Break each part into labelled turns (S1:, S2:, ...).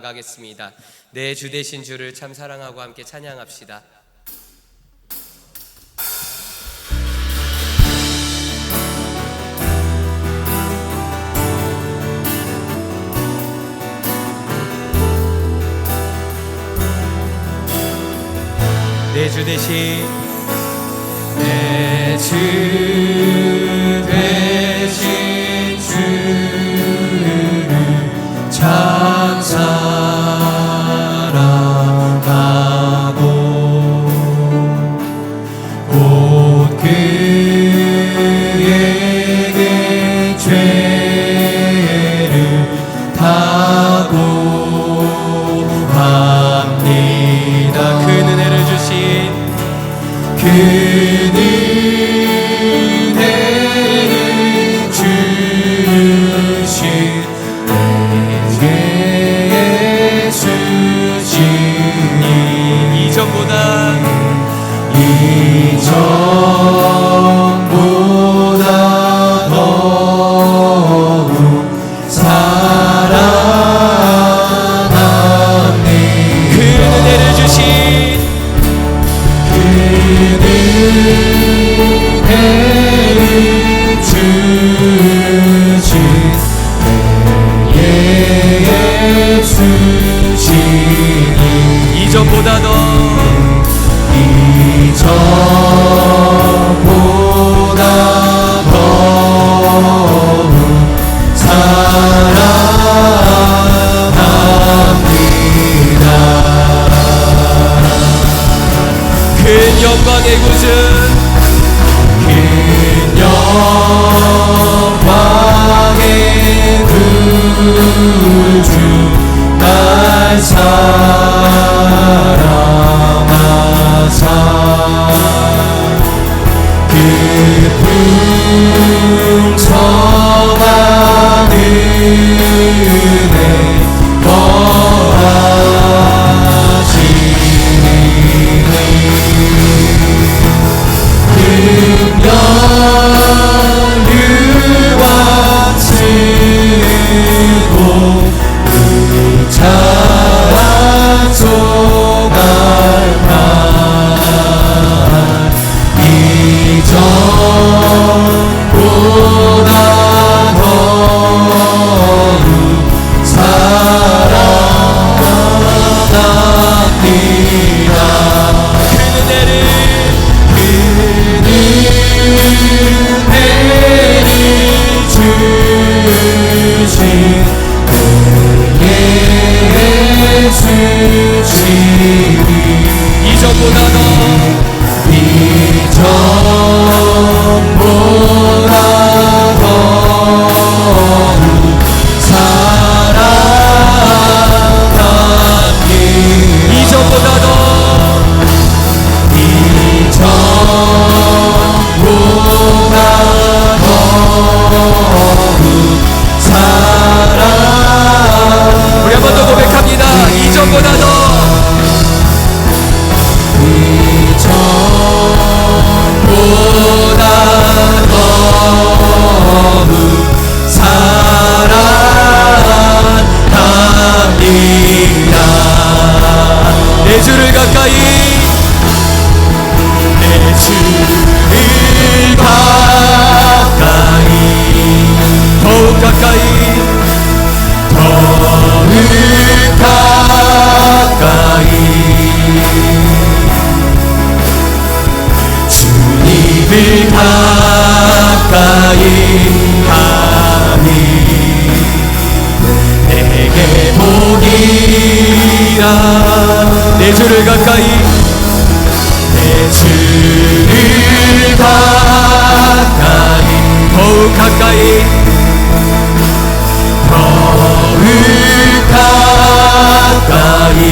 S1: 가겠습니다. 내 주 대신 주를 참 사랑하고 함께 찬양합시다. 내 주 대신 내 주 가까이. 너를 가까이.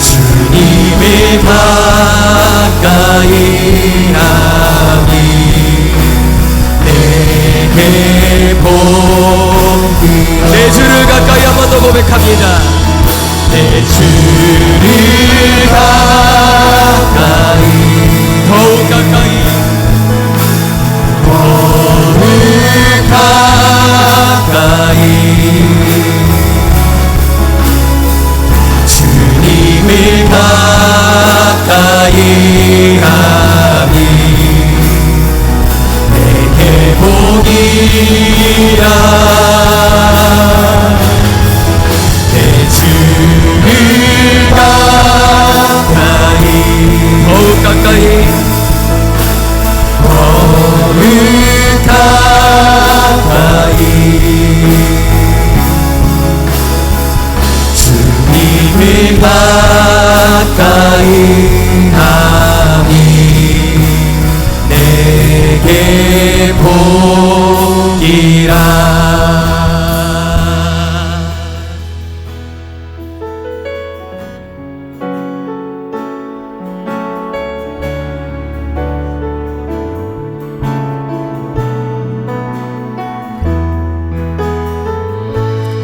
S1: 주님의 가까이 하니 내게 복음 내 주를 가까이 한 번 더 고백합니다. 내 주를 가까이.
S2: 주님을 가까이 하니 내게 복이라 내 주를 가까이. 더욱 가까이. 더욱 가까이 가까이 하니 내게 복이라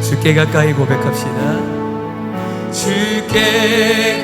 S2: 주께 가까이 고백합시다. 주께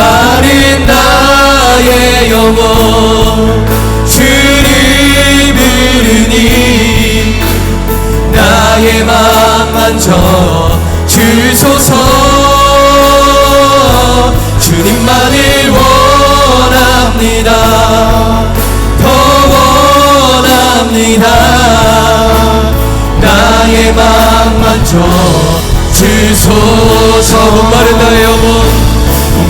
S2: 마른 나의 영혼 주를 부르니 나의 맘 만져 주소서. 주님만을 원합니다. 더 원합니다. 나의 맘 만져 주소서. 목마른 나의 영혼 목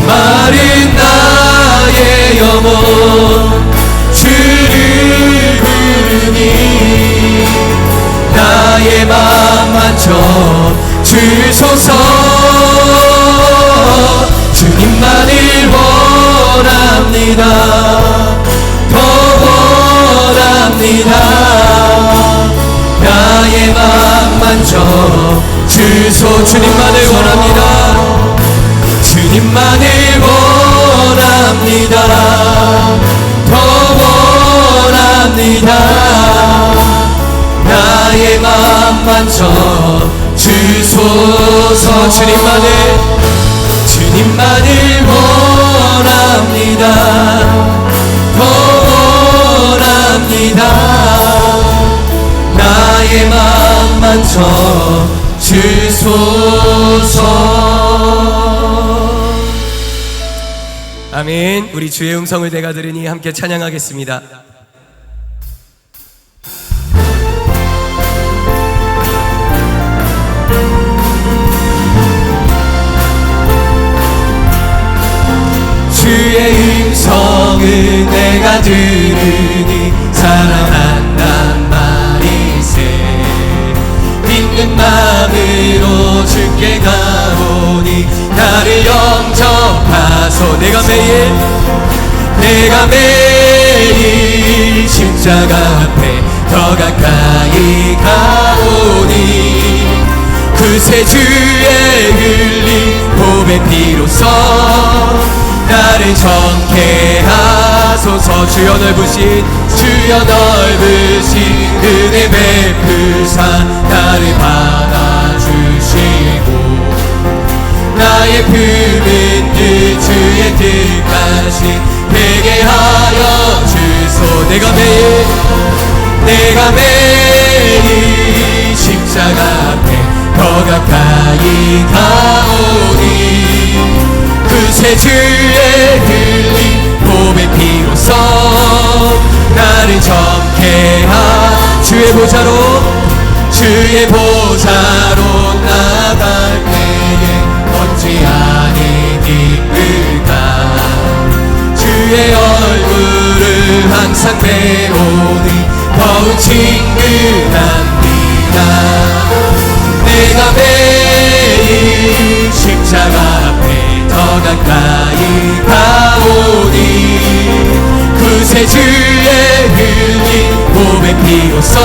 S2: 마른 나의 영혼 주를 부르니. 나의 맘 만져 주소서. 주님만을 원합니다. 더 원합니다. 나의 맘 만져 주소. 주님만을 원합니다 주님만을 원합니다. 더 원합니다. 나의 맘 만져 주소서 주님만을 주님만을 원합니다. 더 원합니다. 나의 맘 만져 주소서 아멘. 우리 주의 음성을 내가 들으니 함께 찬양하겠습니다. 주의 음성을 내가 들으니 사랑한단 말이세. 믿는 마음으로 주께 가오니 나를 영접 하소 내가 매일 내가 매일 십자가 앞에 더 가까이 가오니 그새 주의 흘린 보배 피로써 나를 정케 하소서. 주여 넓으신 주여 넓으신 은혜 베푸사 나를 받아 나의 품은 그 주의 뜻까지 되게 하여 주소. 내가 매일 내가 매일 십자가 앞에 더 가까이 가오니 그새 주의 흘린 봄의 피로써 나를 정케 하 주의 보좌로 주의 보 상대 오니 더욱 친근합니다. 내가 매일 십자가 앞에 더 가까이 가오니 그새 주의 흘린 몸에 피로써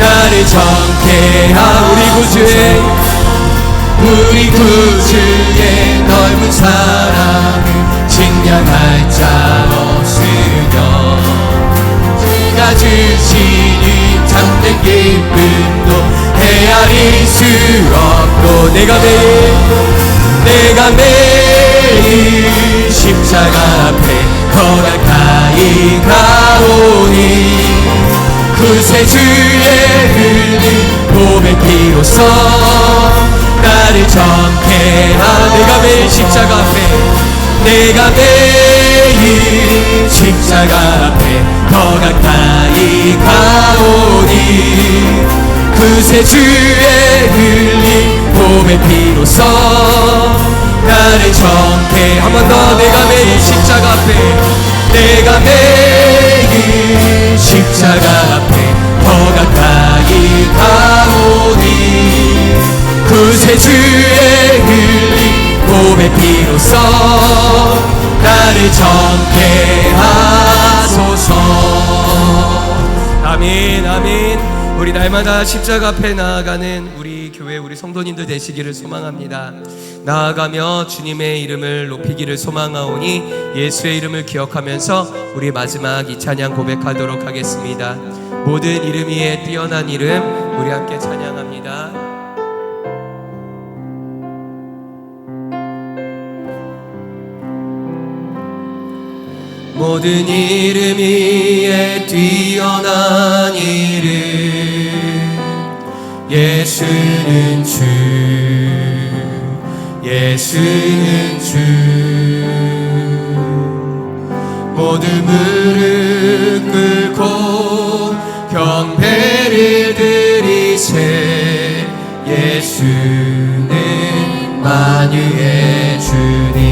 S2: 나를 정케 하오 우리 구주의 우리 구주의 넓은 사랑을 증명할 자 주시는 참된 기쁨도 헤아릴 수 없고 내가 매일 내가 매일 십자가 앞에 거각하이 가오니 구세주의 흘린 봄의 피로써 나를 정케하 내가 매일 십자가 앞에 내가 매일 십자가 앞에 더 가까이 가오니 구세주의 흘린 봄의 피로써 나를 정케 한 번 더 내가 매일 십자가 앞에 내가 매일 십자가 앞에 더 가까이 가오니 구세주의 흘린 봄의 피로써 나를 정케 하소서. 아멘 아멘. 우리 날마다 십자가 앞에 나아가는 우리 교회 우리 성도님들 되시기를 소망합니다. 나아가며 주님의 이름을 높이기를 소망하오니 예수의 이름을 기억하면서 우리 마지막 이 찬양 고백하도록 하겠습니다. 모든 이름 위에 뛰어난 이름 우리 함께 찬양합니다 모든 이름 위에 뛰어난 이름. 예수는 주 예수는 주. 모든 무릎 꿇고 경배를 드리세. 예수는 만유의 주님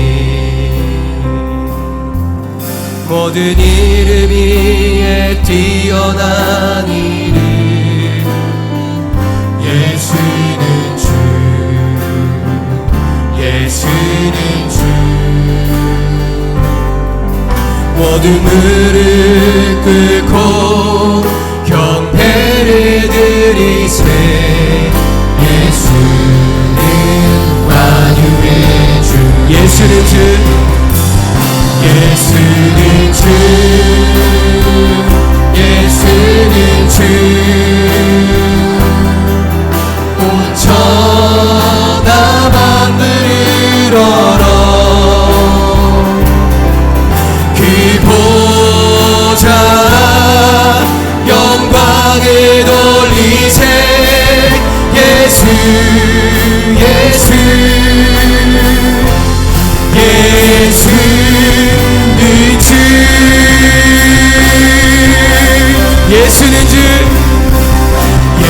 S2: 모든 이름 위에 뛰어난 이름 예수는 주 예수는 주. 모든 무릎 꿇고 경배를 드리세. 예수는 만유의 주. 예수는 주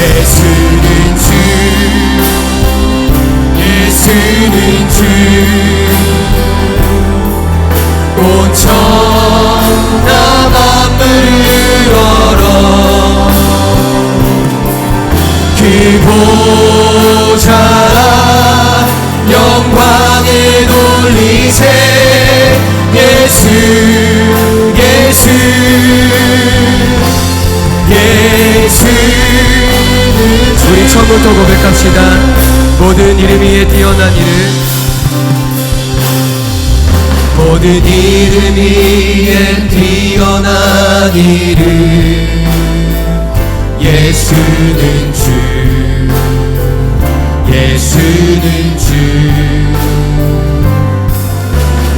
S2: 예수는 주 예수는 주. 온천하 만물을 얼어 그 보좌 영광을 돌리세. 예수 예수. 예수는 우리 처음부터 고백합시다. 모든 이름 위에 뛰어난 이름. 모든 이름 위에 뛰어난 이름. 예수는 주. 예수는 주.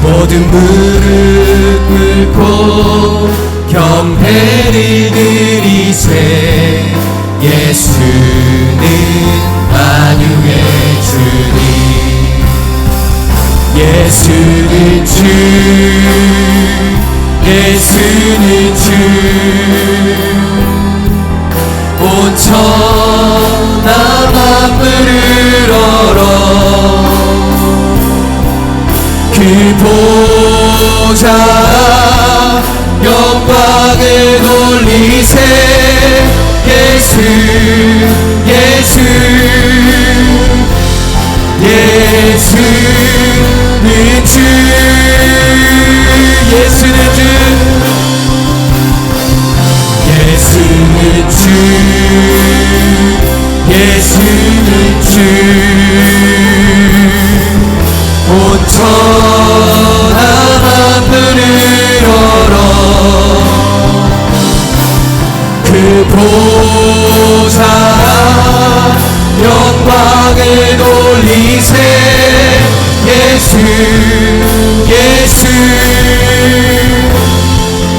S2: 모든 무릎 꿇고 경배를 드리세 예수는 만유의 주님. 예수는 주 예수는 주 온 천하 만물을 열어 그 보좌 영광을 돌리세 예수 예수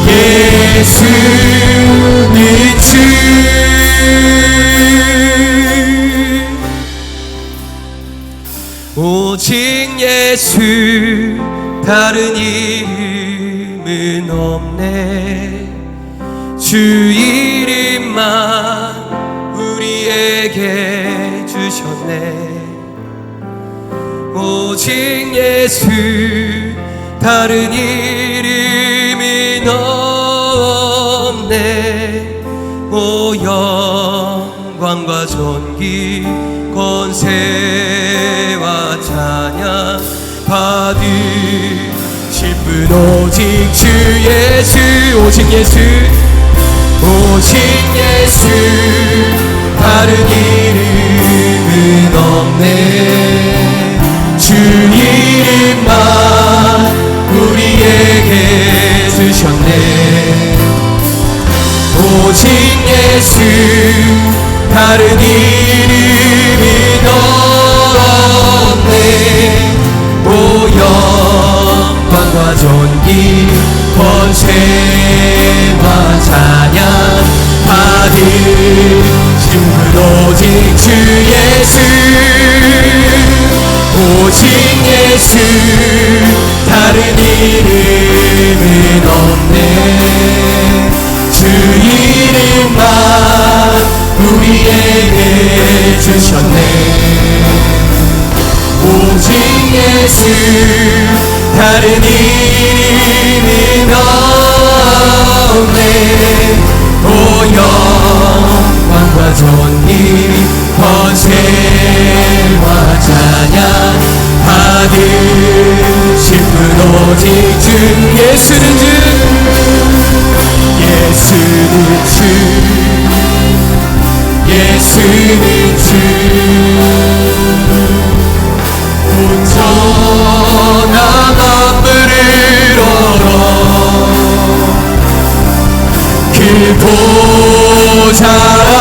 S2: 예수 다른 이름은 없네. 주 이름만 우리에게 주셨네. 오직 예수 다른 이름은 없네. 오 영광과 존귀 권세와 찬양 받으실 분 오직 주 예수 오직 예수 오직 예수. 다른 이름은 없네. 주 이름만 우리에게 주셨네. 오직 예수 다른 이름 세와 찬양 받으신 분 오직 주 예수 오직 예수 다른 이름은 없네. 주 이름만 우리에게 주셨네 오직 예수 다른 이름은 없네 오 영광과 존귀 권세와 찬양 받으실 분 오직 주 예수는 주 예수는 주 예수는 주 보좌라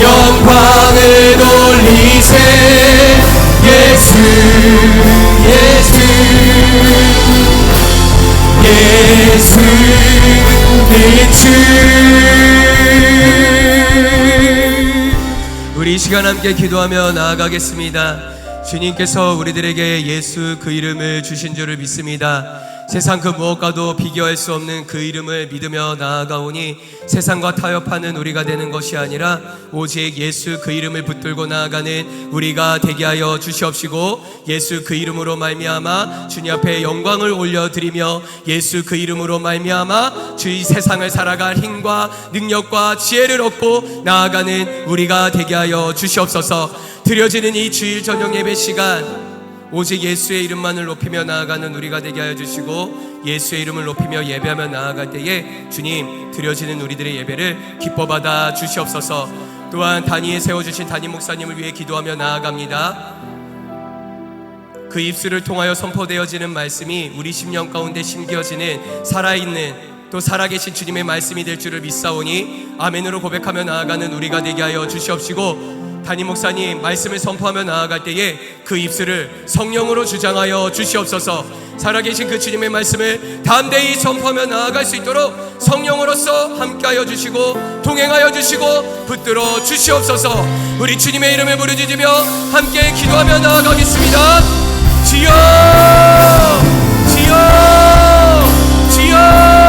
S2: 영광을 돌리세 예수 예수 예수는 주 우리 이 시간 함께 기도하며 나아가겠습니다. 주님께서 우리들에게 예수 그 이름을 주신 줄을 믿습니다. 세상 그 무엇과도 비교할 수 없는 그 이름을 믿으며 나아가오니 세상과 타협하는 우리가 되는 것이 아니라 오직 예수 그 이름을 붙들고 나아가는 우리가 되게 하여 주시옵시고 예수 그 이름으로 말미암아 주님 앞에 영광을 올려드리며 예수 그 이름으로 말미암아 주의 세상을 살아갈 힘과 능력과 지혜를 얻고 나아가는 우리가 되게 하여 주시옵소서 드려지는 이 주일 저녁 예배 시간 오직 예수의 이름만을 높이며 나아가는 우리가 되게 하여 주시고 예수의 이름을 높이며 예배하며 나아갈 때에 주님 드려지는 우리들의 예배를 기뻐 받아 주시옵소서. 또한 단위에 세워주신 담임 목사님을 위해 기도하며 나아갑니다. 그 입술을 통하여 선포되어지는 말씀이 우리 심령 가운데 심겨지는 살아있는 또 살아계신 주님의 말씀이 될 줄을 믿사오니 아멘으로 고백하며 나아가는 우리가 되게 하여 주시옵시고 담임 목사님 말씀을 선포하며 나아갈 때에 그 입술을 성령으로 주장하여 주시옵소서. 살아계신 그 주님의 말씀을 담대히 선포하며 나아갈 수 있도록 성령으로서 함께하여 주시고 동행하여 주시고 붙들어 주시옵소서. 우리 주님의 이름을 부르짖으며 함께 기도하며 나아가겠습니다. 지여! 지여! 지여